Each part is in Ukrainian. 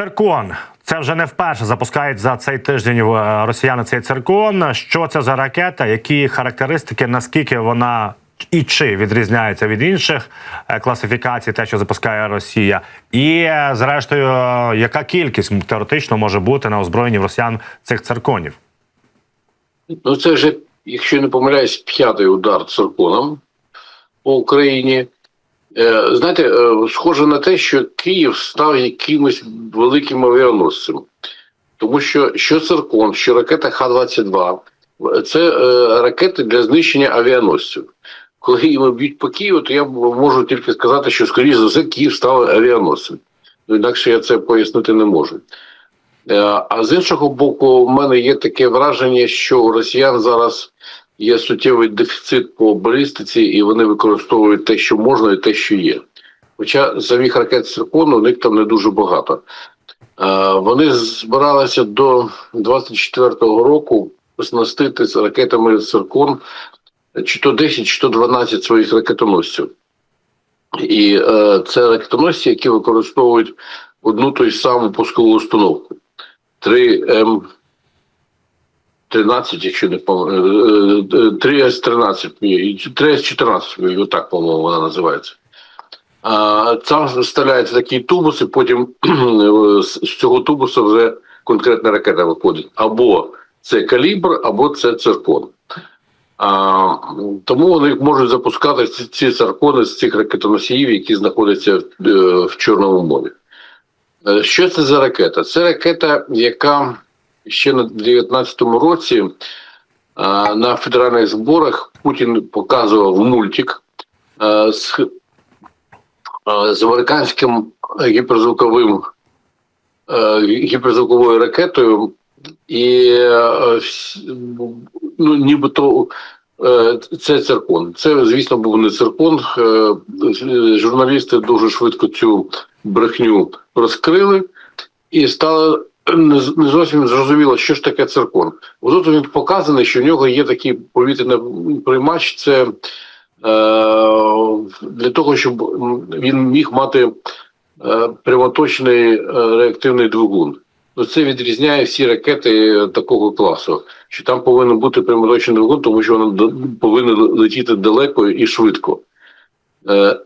Циркон. Це вже не вперше запускають за цей тиждень е, росіяни цей циркон. Що це за ракета? Які характеристики? Наскільки вона і чи відрізняється від інших е, класифікацій, те, що запускає Росія, і е, зрештою, яка кількість теоретично може бути на озброєнні в росіян цих цирконів? Ну, це вже, якщо не помиляюсь, п'ятий удар цирконом по Україні. Е, знаєте, е, схоже на те, що Київ став якимось великим авіаносцем. Тому що що циркон, що ракета Х-22 це е, ракети для знищення авіаносців. Коли їм б'ють по Києву, то я можу тільки сказати, що, скоріш за все, Київ став авіаносцем. Ну, інакше я це пояснити не можу. А з іншого боку, в мене є таке враження, що у росіян зараз є суттєвий дефіцит по балістиці, і вони використовують те, що можна, і те, що є. Хоча самих ракет циркону у них там не дуже багато. Вони збиралися до 24-го року оснастити з ракетами циркон чи то 10, чи то 12 своїх ракетоносців. І е, це ракетоносці, які використовують одну той саму пускову установку. 3М 13, якщо не помиляю, 3С13, 3С14, отак, по-моєму, вона називається. Там вставляється такий тубус, і потім з з цього тубуса вже конкретна ракета виходить. Або це калібр, або це циркон. А, тому вони можуть запускати ці, ці циркони з цих ракетоносіїв, які знаходяться в, е, в Чорному морі. Е, Що це за ракета? Це ракета, яка ще на 19-му році на федеральних зборах Путін показував мультик з, з американським гіперзвуковим гіперзвуковою ракетою, і ну, нібито е, це циркон. Це, звісно, був не циркон. Е, Журналісти дуже швидко цю брехню розкрили, і стало не зовсім зрозуміло, що ж таке циркон. Отут він показаний, що в нього є такий повітряний приймач. Це е, для того, щоб він міг мати е, прямоточний е, реактивний двигун. Це відрізняє всі ракети такого класу, що там повинен бути прямоточний двигун, тому що воно повинно летіти далеко і швидко. Е,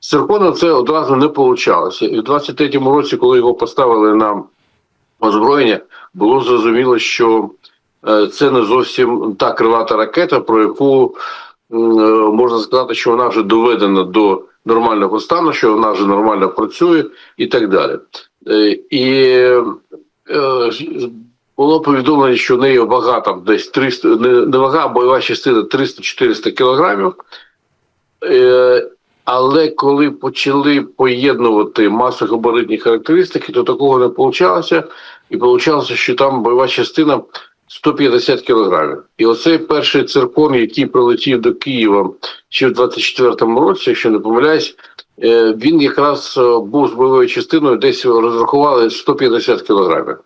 з цирконом це одразу не вийшло. І в 23-му році, коли його поставили на озброєння, було зрозуміло, що е, це не зовсім та крилата ракета, про яку е, можна сказати, що вона вже доведена до нормального стану, що вона вже нормально працює і так далі. Е, І було повідомлено, що в неї вага там десь 300, не, не вага, а бойова частина 300-400 кілограмів. Але коли почали поєднувати масогабаритні характеристики, то такого не вийшло. І вийшло, що там бойова частина 150 кілограмів. І оцей перший циркон, який прилетів до Києва ще в 24-му році, якщо не помиляюсь, е, він якраз е, був з бойовою частиною, десь розрахували 150 кілограмів.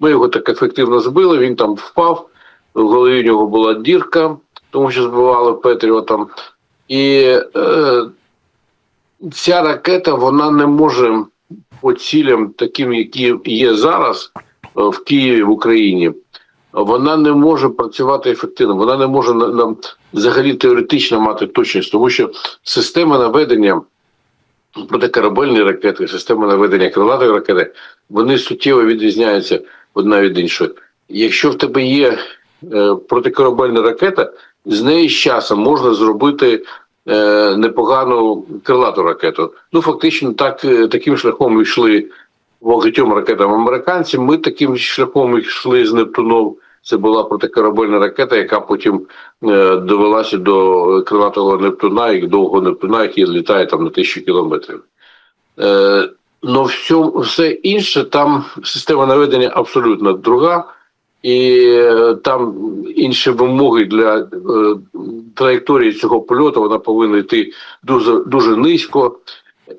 Ми його так ефективно збили, він там впав, в голові у нього була дірка, тому що збивали Петріотом. І е, ця ракета вона не може по цілям, таким, які є зараз е, в Києві, в Україні, вона не може працювати ефективно. Вона не може на, на, взагалі теоретично мати точність, тому що система наведення протикорабельні ракети, система наведення крилатої ракети, вони суттєво відрізняються одна від іншої. Якщо в тебе є е, протикорабельна ракета, з неї з часом можна зробити непогану крилату ракету. Ну, фактично, так, е, таким шляхом йшли багатьом ракетам американці. Ми таким шляхом йшли з Нептуном. Це була протикорабельна ракета, яка потім е, довелася до крилатого Нептуна і довгого Нептуна, який літає там на тисячу кілометрів. Е, но всьому, все інше, там система наведення абсолютно друга, і е, там інші вимоги для е, траєкторії цього польоту, вона повинна йти дуже, дуже низько.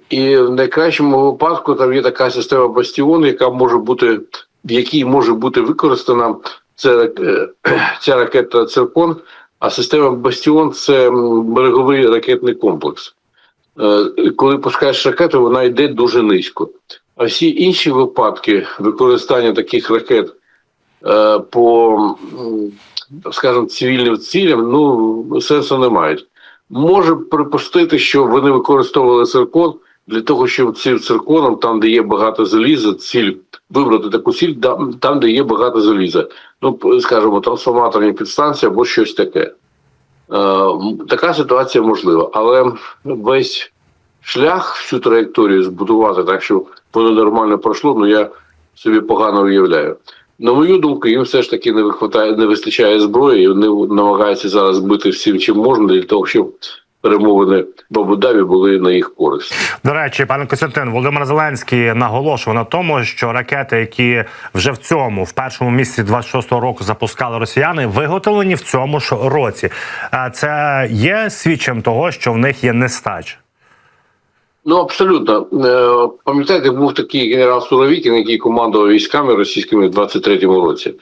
І в найкращому випадку там є така система бастіону, яка може бути, в якій може бути використана це, е, ця ракета Циркон, а система Бастіон це береговий ракетний комплекс. Коли пускаєш ракету, вона йде дуже низько. А всі інші випадки використання таких ракет по, м, скажімо, цивільним цілям, ну, сенсу не мають. Може припустити, що вони використовували циркон для того, щоб цим цирконом, там, де є багато заліза, ціль вибрати таку ціль, там, де є багато заліза. Ну, скажімо, трансформаторні підстанції або щось таке. Е, така ситуація можлива, але весь шлях, всю траєкторію збудувати так, щоб воно нормально пройшло, ну я собі погано уявляю. На мою думку, їм все ж таки не вистачає, не вистачає зброї, і вони намагаються зараз бити всім, чим можна, для того, щоб перемовини в Абу-Дабі були на їх користь. До речі, пане Костянтин, Володимир Зеленський наголошував на тому, що ракети, які вже в цьому, в першому місяці 26-го року запускали росіяни, виготовлені в цьому ж році. А Це є свідчим того, що в них є нестача. Ну абсолютно. Е, Пам'ятаєте, був такий генерал Суровікін, який командував військами російськими в 23-му році.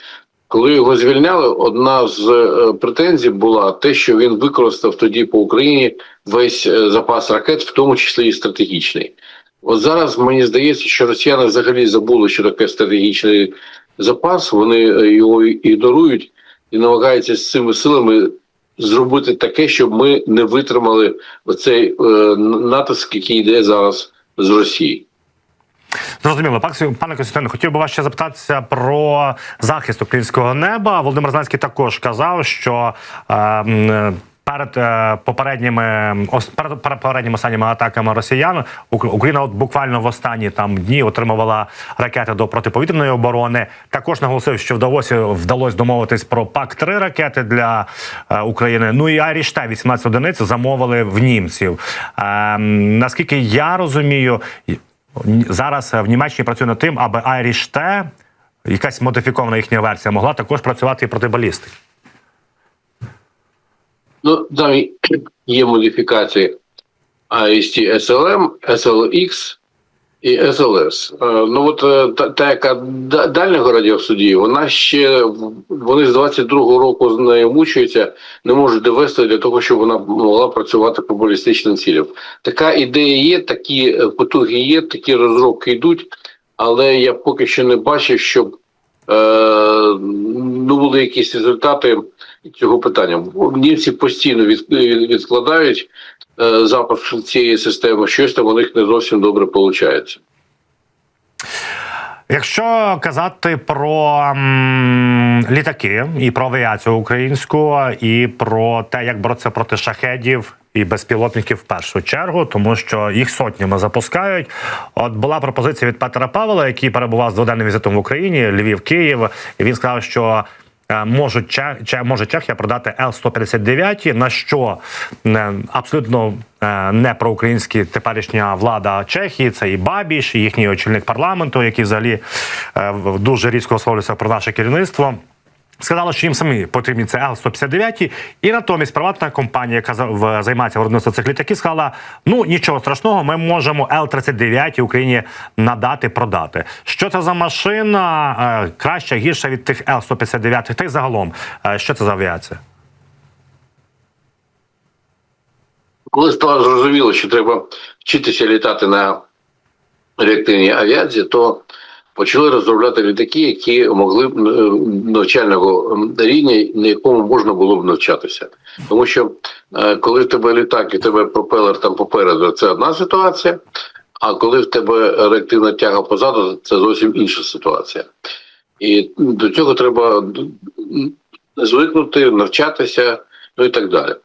Коли його звільняли, одна з е, претензій була те, що він використав тоді по Україні весь е, запас ракет, в тому числі і стратегічний. От зараз мені здається, що росіяни взагалі забули, що таке стратегічний запас. Вони його ігнорують і намагаються з цими силами зробити таке, щоб ми не витримали цей е, натиск, який йде зараз з Росії. Зрозуміло, пане Костянтине, хотів би вас ще запитатися про захист українського неба. Володимир Зеленський також казав, що е, м, перед е, попередніми перед перед попередніми останніми атаками росіян Ук- Україна от буквально в останні там дні отримувала ракети до протиповітряної оборони. Також наголосив, що вдалося вдалося домовитись про пак 3 ракети для е, України. Ну і Айріште 18 одиниць замовили в німців. Е, наскільки я розумію. Зараз в Німеччині працює над тим, аби T, якась модифікована їхня версія, могла також працювати і проти балістики. Ну, там є модифікації IST SLM, SLX і SLS. Ну от е, та, та яка дальнього радіосудії, вона ще вони з 22-го року з нею мучаються, не можуть довести для того, щоб вона могла працювати по балістичним цілям. Така ідея є, такі е, потуги є, такі розробки йдуть, але я поки що не бачив, щоб е, ну, були якісь результати цього питання. Німці постійно від, від- відкладають е, запуск цієї системи, щось там у них не зовсім добре виходить. Якщо казати про м, літаки і про авіацію українську, і про те, як боротися проти шахедів і безпілотників в першу чергу, тому що їх сотнями запускають. От була пропозиція від Петра Павла, який перебував з дводенним візитом в Україні, Львів, Київ, і він сказав, що. Е, Можуть Чех, Че- може Чехія продати Л-159, на що е, абсолютно е, не проукраїнські теперішня влада Чехії, це і Бабіш, і їхній очільник парламенту, який взагалі дуже різко висловлюється про наше керівництво. Сказали, що їм самі потрібні це Л-159, і натомість приватна компанія, яка займається виробництвом цих літаків, сказала: ну нічого страшного, ми можемо Л-39 Україні надати, продати. Що це за машина? Е, Краща, гірша від тих Л-159, та й загалом, е, що це за авіація? Коли стало зрозуміло, що треба вчитися літати на реактивній авіації, то почали розробляти літаки, які могли б е, навчального рівня, на якому можна було б навчатися. Тому що е, коли в тебе літак і тебе пропелер там попереду, це одна ситуація. А коли в тебе реактивна тяга позаду, це зовсім інша ситуація. І до цього треба звикнути, навчатися, ну і так далі.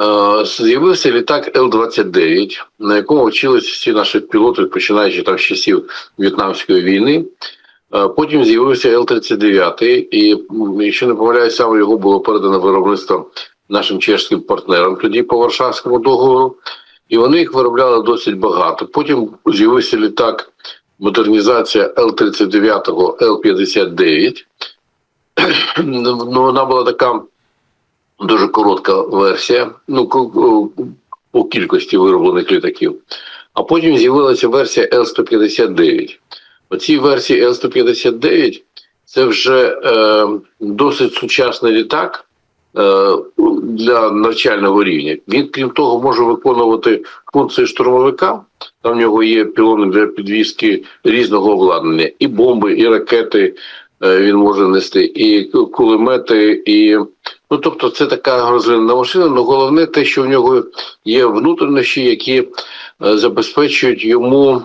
Е, З'явився літак Л-29, на якому вчилися всі наші пілоти, починаючи там з часів В'єтнамської війни. Е, Потім з'явився Л-39, і, якщо не помиляюсь, саме його було передано виробництво нашим чешським партнерам тоді по Варшавському договору. І вони їх виробляли досить багато. Потім з'явився літак, модернізація Л-39, Л-59. Ну, вона була така дуже коротка версія, ну по кількості вироблених літаків. А потім з'явилася версія Л-159. Оцій версії Л-159 це вже е, досить сучасний літак е, для навчального рівня. Він, крім того, може виконувати функції штурмовика, Там в нього є пілони для підвізки різного обладнання, і бомби, і ракети е, він може нести, і кулемети, і ну тобто це така розвинена машина. але головне те, що в нього є внутрішні, які е, забезпечують йому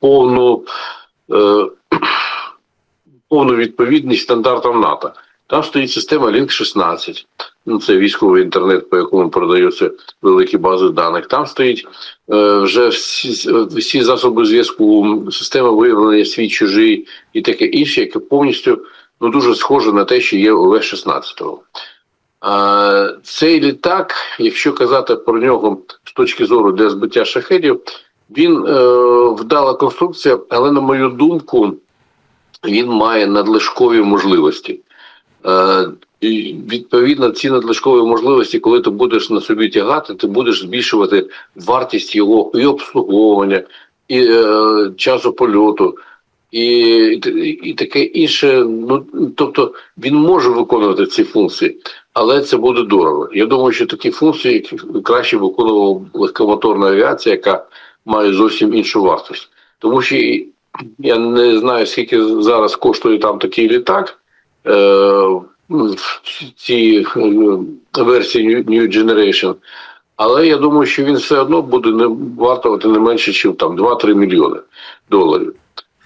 повну, е, повну відповідність стандартам НАТО. Там стоїть система Link 16. Ну, це військовий інтернет, по якому продаються великі бази даних. Там стоїть е, вже всі, всі засоби зв'язку, система виявлення свій чужий і таке інше, яке повністю ну, дуже схоже на те, що є у В-16. Цей літак, якщо казати про нього з точки зору для збиття шахедів, він е, вдала конструкція, але на мою думку, він має надлишкові можливості. Е, і відповідно, ці надлишкові можливості, коли ти будеш на собі тягати, ти будеш збільшувати вартість його і обслуговування, і е, часу польоту, і, і таке інше. Ну тобто він може виконувати ці функції, але це буде дорого. Я думаю, що такі функції краще виконувала легкомоторна авіація, яка має зовсім іншу вартість. Тому що я не знаю, скільки зараз коштує там такий літак. В е, версії New- New Generation. Але я думаю, що він все одно буде не вартувати не менше, ніж там 2-3 мільйони доларів.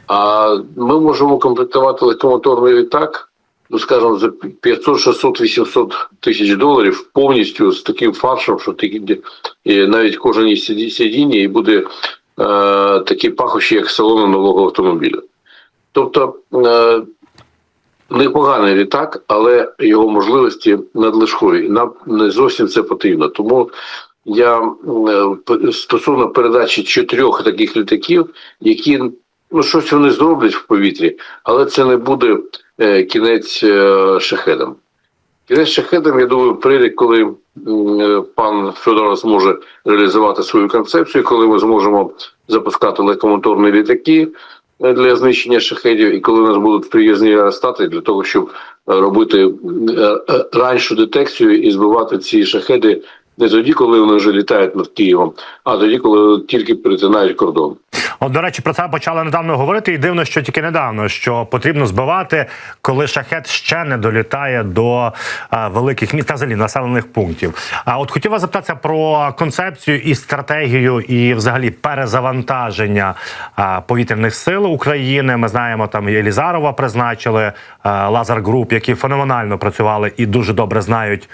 А ми можемо комплектувати легкомоторний літак, ну скажімо, за 500, 600, 800 тисяч доларів повністю з таким фаршем, що ти навіть кожен сидіння і буде е, такі пахощі, як салону нового автомобіля. Тобто е, непоганий літак, але його можливості надлишкові. Нам не зовсім це потрібно. Тому я е, стосовно передачі чотирьох таких літаків, які ну щось вони зроблять в повітрі, але це не буде е, кінець е, шахедам. Кінець шахедам, я думаю, прийде, коли е, пан Федоров зможе реалізувати свою концепцію, коли ми зможемо запускати легкомоторні літаки е, для знищення шахедів, і коли у нас будуть приїзні аеростати для того, щоб е, робити е, раншу детекцію і збивати ці шахеди не тоді, коли вони вже літають над Києвом, а тоді, коли тільки перетинають кордон. От, до речі, про це почали недавно говорити, і дивно, що тільки недавно, що потрібно збивати, коли шахет ще не долітає до а, великих міст та взагалі населених пунктів. А от хотів вас запитатися про концепцію і стратегію, і взагалі перезавантаження а, повітряних сил України. Ми знаємо, там і Елізарова призначили а, Лазар Груп, які феноменально працювали і дуже добре знають.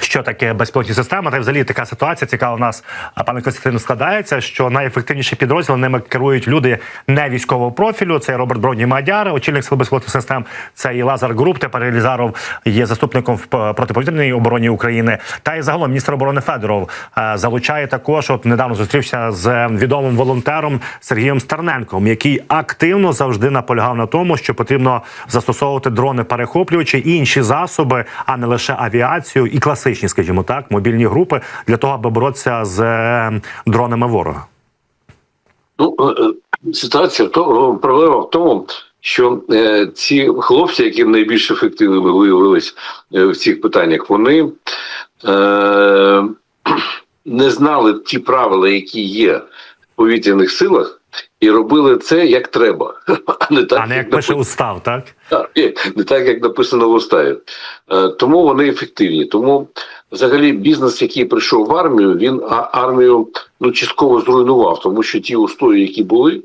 Що таке безпілотні системи? Та взагалі така ситуація цікава у нас, пане Костянтину, складається, що найефективніші підрозділи ними керують люди не військового профілю. Це Роберт Броні Мадяр, очільник сил безпілотних систем. Це і Лазар Груп. Тепер Елізаров є заступником в протиповітряній обороні України. Та й загалом міністр оборони Федоров е, залучає також. От недавно зустрівся з відомим волонтером Сергієм Стерненком, який активно завжди наполягав на тому, що потрібно застосовувати дрони перехоплювачі і інші засоби, а не лише авіацію і класичні, скажімо так, мобільні групи для того, аби боротися з е, дронами ворога. Ну, е, е, ситуація тому, проблема в тому, що е, ці хлопці, які найбільш ефективними виявились е, в цих питаннях, вони е, не знали ті правила, які є в повітряних силах, і робили це як треба, а не так, А не як написано. пише устав, так? Не так, як написано в уставі. Е, Тому вони ефективні. Тому взагалі бізнес, який прийшов в армію, він армію ну частково зруйнував, тому що ті устої, які були, е,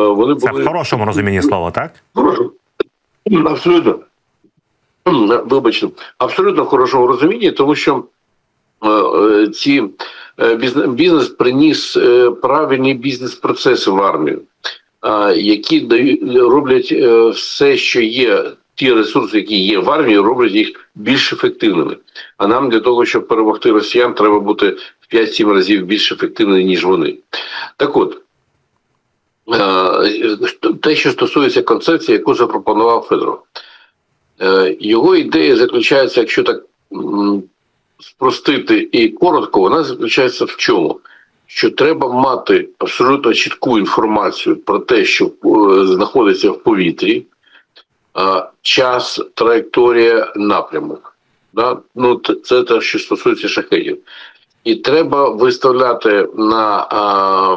вони Це були в хорошому розумінні слова, так? абсолютно. Вибачте, абсолютно в хорошому розумінні, тому що е, ці бізнес, бізнес приніс е, правильні бізнес-процеси в армію, е, які роблять е, все, що є. Ті ресурси, які є в армії, роблять їх більш ефективними. А нам для того, щоб перемогти росіян, треба бути в 5-7 разів більш ефективними, ніж вони. Так от, е, те, що стосується концепції, яку запропонував Федоров. Е, Його ідея заключається, якщо так спростити і коротко, вона заключається в чому? Що треба мати абсолютно чітку інформацію про те, що е, знаходиться в повітрі, час, траєкторія, напрямок. Да? Ну, це те, що стосується шахедів. І треба виставляти на а,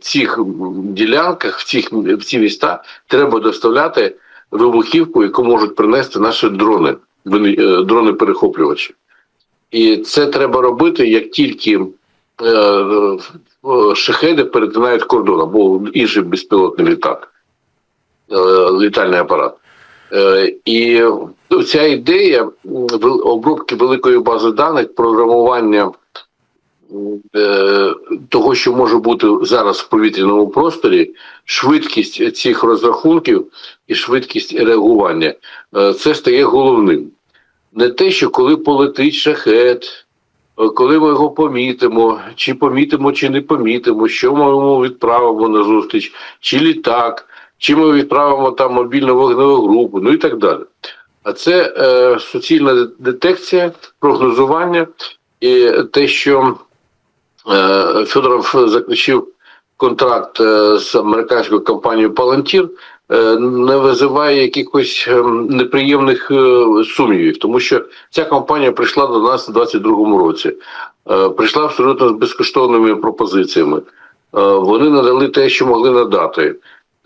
цих ділянках, в цих в ці міста, треба доставляти вибухівку, яку можуть принести наші дрони, е, дрони-перехоплювачі. І це треба робити, як тільки е, е, шахеди перетинають кордон або інший безпілотний літак, е, літальний апарат. Е, І ця ідея обробки великої бази даних, програмування е, того, що може бути зараз в повітряному просторі, швидкість цих розрахунків і швидкість реагування, е, це стає головним. Не те, що коли полетить шахет, е, коли ми його помітимо, чи помітимо, чи не помітимо, що ми йому відправимо на зустріч, чи літак, чи ми відправимо там мобільну вогневу групу, ну і так далі. А це е, суцільна детекція, прогнозування і те, що е, Федоров заключив контракт е, з американською компанією Palantir, не визиває якихось е, неприємних е, сумнівів, тому що ця компанія прийшла до нас у 2022 році, Е, прийшла абсолютно з безкоштовними пропозиціями. Е, Вони надали те, що могли надати.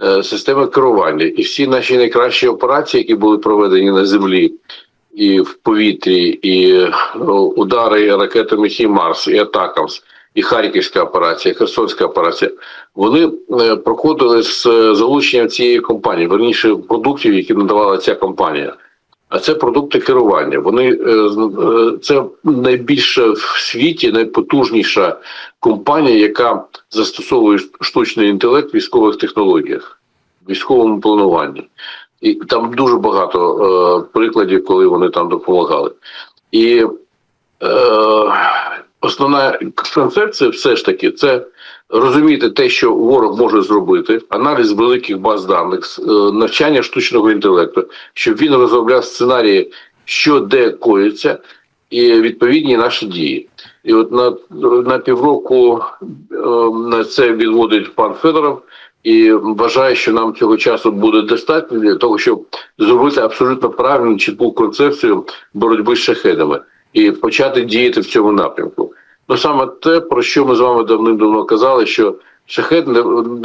Е, Системи керування і всі наші найкращі операції, які були проведені на землі і в повітрі, і е, удари ракетами Хімарс, і Атакамс, і Харківська операція, і Херсонська операція, вони е, проходили з е, залученням цієї компанії, верніше продуктів, які надавала ця компанія. А це продукти керування. Вони е, це найбільша в світі, найпотужніша компанія, яка застосовує штучний інтелект в військових технологіях, в військовому плануванні. І там дуже багато е, прикладів, коли вони там допомагали. І основна концепція все ж таки це розуміти те, що ворог може зробити, аналіз великих баз даних, е, навчання штучного інтелекту, щоб він розробляв сценарії, що де коїться, і відповідні наші дії. І от на, на півроку е, на це відводить пан Федоров і вважає, що нам цього часу буде достатньо для того, щоб зробити абсолютно правильну чітку концепцію боротьби з шахедами і почати діяти в цьому напрямку. Ну саме те, про що ми з вами давним-давно казали, що шахет не,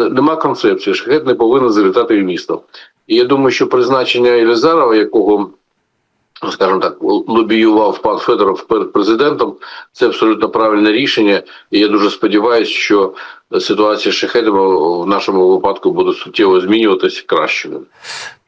нема концепції, шахет не повинен залітати в місто. І я думаю, що призначення Єлизарова, якого скажімо так, лобіював пан Федоров перед президентом. Це абсолютно правильне рішення, і я дуже сподіваюся, що ситуація шахедами в нашому випадку буде суттєво змінюватися кращою.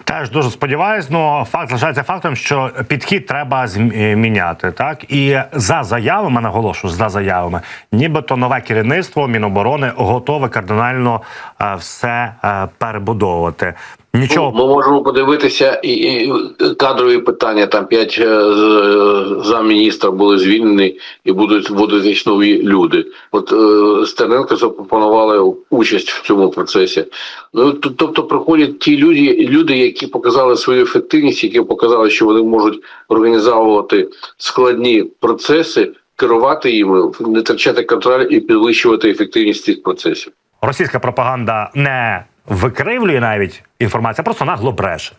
Теж дуже сподіваюсь, але факт залишається фактом, що підхід треба зміняти. Так і за заявами наголошую, за заявами, нібито нове керівництво Міноборони готове кардинально е, все е, перебудовувати. Нічого Ну, ми можемо подивитися і, і кадрові питання. Там п'ять е, з- замміністра були звільнені і будуть вводитись нові люди. От е, Стерненко запропонували участь в цьому процесі. Ну тобто приходять ті люди, люди, які показали свою ефективність, які показали, що вони можуть організовувати складні процеси, керувати їми, не втрачати контроль і підвищувати ефективність цих процесів. російська пропаганда не викривлює навіть інформацію, а просто нагло бреше.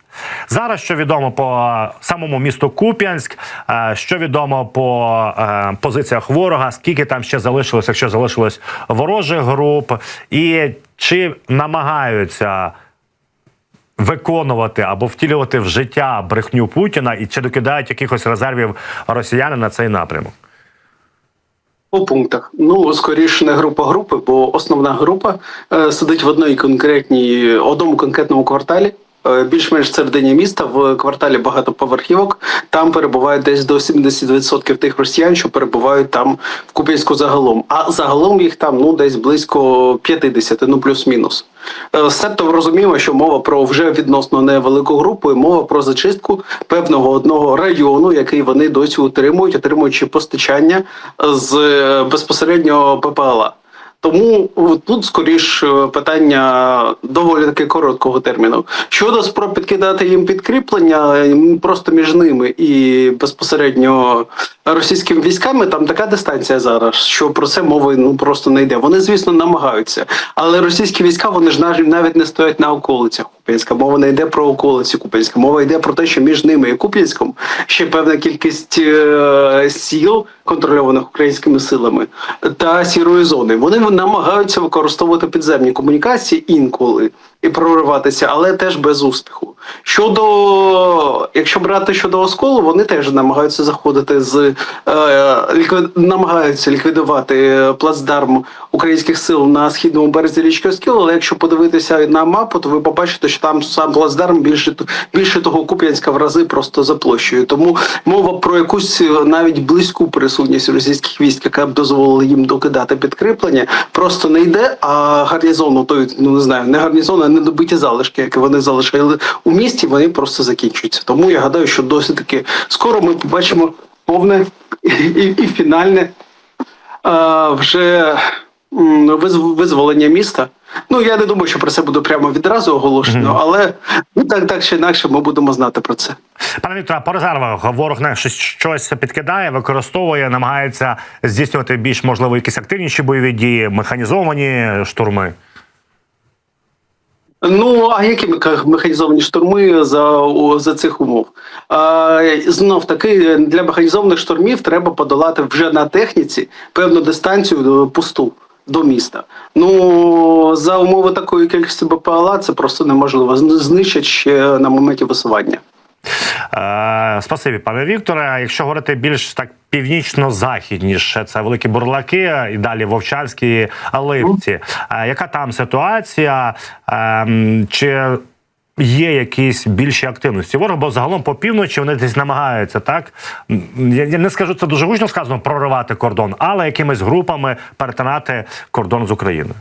Зараз що відомо по самому місту Куп'янськ, е, що відомо по е, позиціях ворога, скільки там ще залишилось, якщо залишилось ворожих груп, і чи намагаються виконувати або втілювати в життя брехню Путіна, і чи докидають якихось резервів росіяни на цей напрямок? По пунктах. Ну, скоріше не група групи, бо основна група е, сидить в одній конкретній, одному конкретному кварталі. Е, Більш-менш середині міста в кварталі багатоповерхівок. Там перебувають десь до 70% тих росіян, що перебувають там в Куп'янську загалом. А загалом їх там ну десь близько 50, ну плюс-мінус. Е, Себто розуміємо, що мова про вже відносно невелику групу, і мова про зачистку певного одного району, який вони досі утримують, отримуючи постачання з е, безпосередньо ППЛА. Тому тут скоріш е, питання доволі таки короткого терміну. Щодо спроб підкидати їм підкріплення, просто між ними і безпосередньо російськими військами, там така дистанція зараз, що про це мови ну просто не йде. Вони, звісно, намагаються, але російські війська вони ж навіть не стоять на околицях Куп'янська. Мова не йде про околиці Куп'янська. Мова йде про те, що між ними і Куп'янськом ще певна кількість е, сіл, контрольованих українськими силами, та сірої зони. Вони намагаються використовувати підземні комунікації інколи і прориватися, але теж без успіху. Щодо, якщо брати щодо осколу, вони теж намагаються заходити з е, ліквід, намагаються ліквідувати плацдарм українських сил на східному березі річки Оскіл. Але якщо подивитися на мапу, то ви побачите, що там сам плацдарм більше більше того Куп'янська в рази просто за площею. Тому мова про якусь навіть близьку присутність російських військ, яка б дозволила їм докидати підкріплення, просто не йде. А гарнізону, той ну не знаю, не гарнізон, а недобиті залишки, які вони залишили у місті, вони просто закінчуються. Тому я гадаю, що досить таки скоро ми побачимо повне і, і, фінальне а, вже визволення міста. Ну я не думаю, що про це буде прямо відразу оголошено, але ну, так, так чи інакше ми будемо знати про це. Пане Вікторе, по резервах ворог не щось, щось підкидає, використовує, намагається здійснювати більш можливо якісь активніші бойові дії, механізовані штурми. Ну а які механізовані штурми за, за цих умов? Знов таки для механізованих штурмів треба подолати вже на техніці певну дистанцію е, пусту до міста. Ну за умови такої кількості БПЛА це просто неможливо. Знищать ще на моменті висування. Е, спасибі, пане Вікторе. Якщо говорити більш так північно-західніше, це великі бурлаки і далі Вовчанські Липці. Е, яка там ситуація? Е, чи є якісь більші активності? Ворог, бо загалом по півночі вони десь намагаються, так? Я не скажу, це дуже гучно сказано проривати кордон, але якимись групами перетинати кордон з Україною.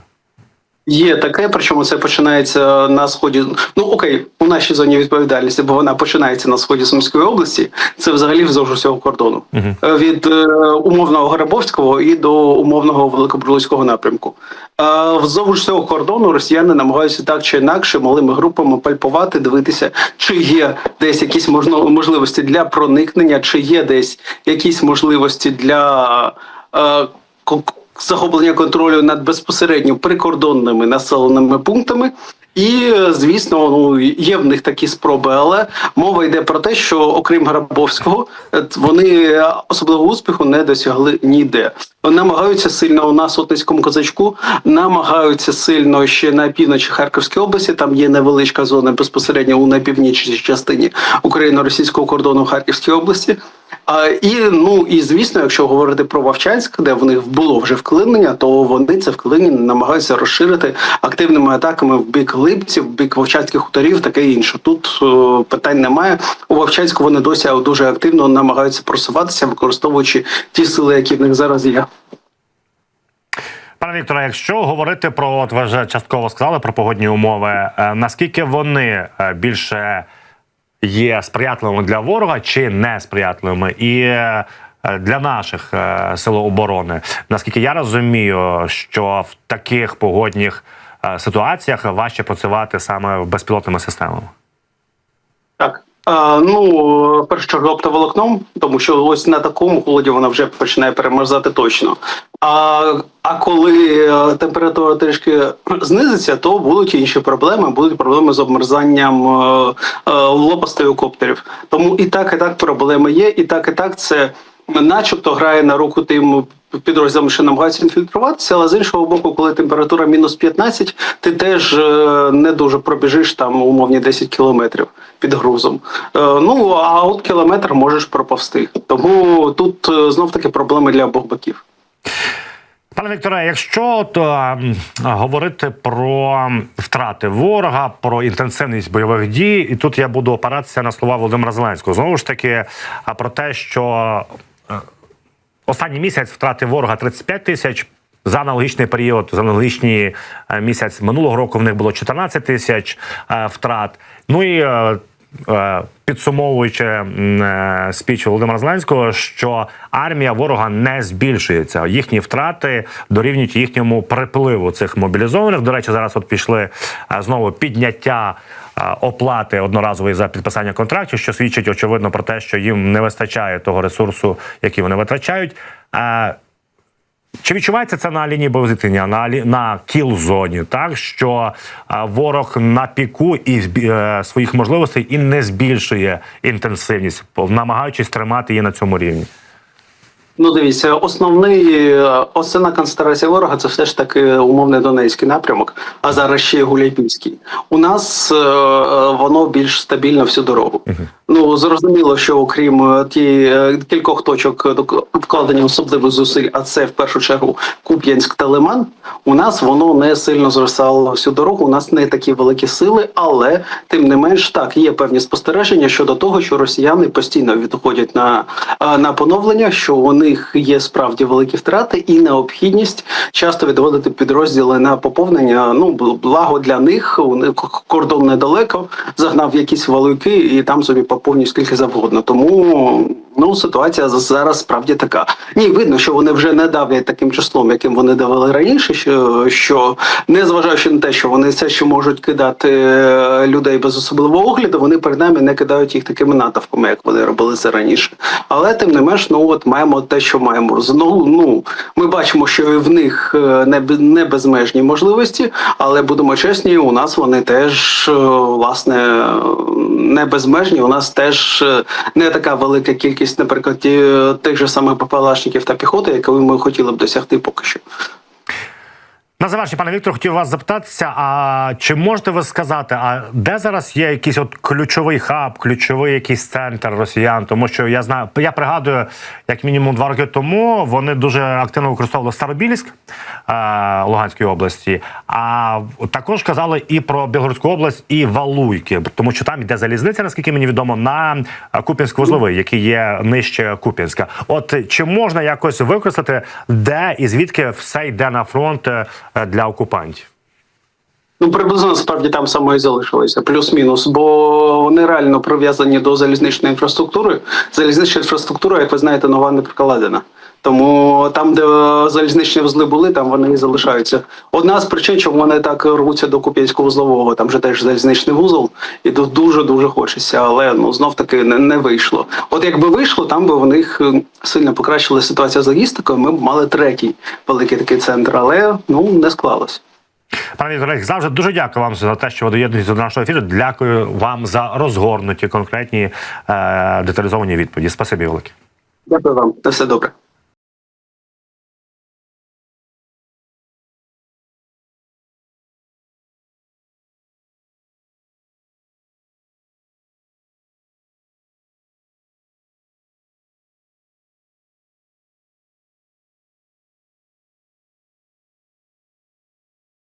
Є таке, причому це починається на сході. Ну окей, у нашій зоні відповідальності, бо вона починається на сході Сумської області. Це взагалі вздовж усього кордону Е, від е, умовного Грабовського і до умовного великобрулицького напрямку. А вздовж цього кордону росіяни намагаються так чи інакше малими групами пальпувати, дивитися, чи є десь якісь можно- можливості для проникнення, чи є десь якісь можливості для. е, захоплення контролю над безпосередньо прикордонними населеними пунктами. І е, звісно, ну є в них такі спроби, але мова йде про те, що окрім Грабовського, е, вони е, особливого успіху не досягли ніде. Намагаються сильно на сотницькому козачку, намагаються сильно ще на півночі Харківської області. Там є невеличка зона безпосередньо у найпівнічній частині україно-російського кордону в Харківській області. І ну і звісно, якщо говорити про Вовчанськ, де в них було вже вклинення, то вони це вклинення намагаються розширити активними атаками в бік липців, в бік вовчанських хуторів, таке інше. Тут е, питань немає. У Вовчанську вони досі дуже активно намагаються просуватися, використовуючи ті сили, які в них зараз є. Пане Вікторе, якщо говорити про от ви вже частково сказали про погодні умови, е, наскільки вони е, більше є сприятливими для ворога чи не сприятливими, і е, для наших е, сил оборони, наскільки я розумію, що в таких погодних е, ситуаціях важче працювати саме безпілотними системами. Так. А, ну, першу чергу оптоволокном, тому що ось на такому холоді вона вже починає перемерзати точно. А, а коли е, температура трішки знизиться, то будуть інші проблеми. Будуть проблеми з обмерзанням е, е, лопастей коптерів. Тому і так, і так проблеми є, і так, і так це начебто грає на руку тим підрозділам, що намагаються інфільтруватися, але з іншого боку, коли температура мінус 15, ти теж не дуже пробіжиш там умовні 10 кілометрів під грузом. Ну а от кілометр можеш проповсти. Тому тут знов таки проблеми для обох боків. Пане Вікторе, якщо то м, говорити про втрати ворога, про інтенсивність бойових дій, і тут я буду опиратися на слова Володимира Зеленського. Знову ж таки, про те, що е, останній місяць втрати ворога 35 тисяч. За аналогічний період, за аналогічний е, місяць минулого року в них було 14 тисяч е, втрат. Ну і е, е, підсумовуючи е, спіч Володимира Зеленського, що армія ворога не збільшується. Їхні втрати дорівнюють їхньому припливу цих мобілізованих. До речі, зараз от пішли е, знову підняття. е, Оплати одноразової за підписання контрактів, що свідчить очевидно про те, що їм не вистачає того ресурсу, який вони витрачають. Чи відчувається це на лінії боєзіткнення, на на кіл-зоні, так що ворог на піку і е, своїх можливостей і не збільшує інтенсивність, намагаючись тримати її на цьому рівні? Ну, дивіться, основний е, основна концентрація ворога це все ж таки умовний Донецький напрямок, а зараз ще й Гуляйпільський. У нас е, е, воно більш стабільно всю дорогу. Ну зрозуміло, що окрім е, ті кількох точок вкладення особливих зусиль, а це в першу чергу Куп'янськ та Лиман. У нас воно не сильно зростало всю дорогу. У нас не такі великі сили, але тим не менш так є певні спостереження щодо того, що росіяни постійно відходять на, на поновлення, що у них є справді великі втрати і необхідність часто відводити підрозділи на поповнення. Ну благо для них у них кордон недалеко, загнав якісь валуйки і там собі поповнюють скільки завгодно. Тому ну ситуація за- зараз справді така. Ні, видно, що вони вже не давлять таким числом, яким вони давали раніше. Що, що незважаючи на те, що вони все ще можуть кидати е, людей без особливого огляду, вони принаймні не кидають їх такими натовпами, як вони робили це раніше. Але тим не менш, ну от маємо те, що маємо. Знову ну ми бачимо, що в них е, не, не безмежні можливості, але будемо чесні, у нас вони теж е, власне не безмежні. У нас теж е, не така велика кількість, наприклад, тих же самих ППЛАшників та піхоти, яку ми хотіли б досягти поки що. На завершення, пане Віктор, хотів вас запитатися: а чи можете ви сказати, а де зараз є якийсь от ключовий хаб, ключовий якийсь центр росіян? Тому що я знаю, я пригадую, як мінімум два роки тому вони дуже активно використовували Старобільськ е, Луганської області, а також казали і про Білгородську область, і Валуйки, тому що там йде залізниця, наскільки мені відомо, на Куп'янськ-Вузловий, який є нижче Куп'янська. От чи можна якось використати, де і звідки все йде на фронт е, для окупантів? Ну, приблизно справді там само і залишилося, плюс-мінус, бо вони реально прив'язані до залізничної інфраструктури. Залізнична інфраструктура, як ви знаєте, нова не прокладена. Тому там, де залізничні вузли були, там вони і залишаються. Одна з причин, чому вони так рвуться до Куп'янського вузлового, там же теж залізничний вузол, і тут дуже дуже хочеться, але ну знов таки не, не вийшло. От якби вийшло, там би в них сильно покращила ситуація з логістикою. Ми б мали третій великий такий центр, але ну не склалось. Пане Вікторе, завжди дуже дякую вам за те, що ви доєднуєтеся до нашого ефіру. Дякую вам за розгорнуті конкретні е, деталізовані відповіді. Спасибі велике. Дякую вам, на все добре.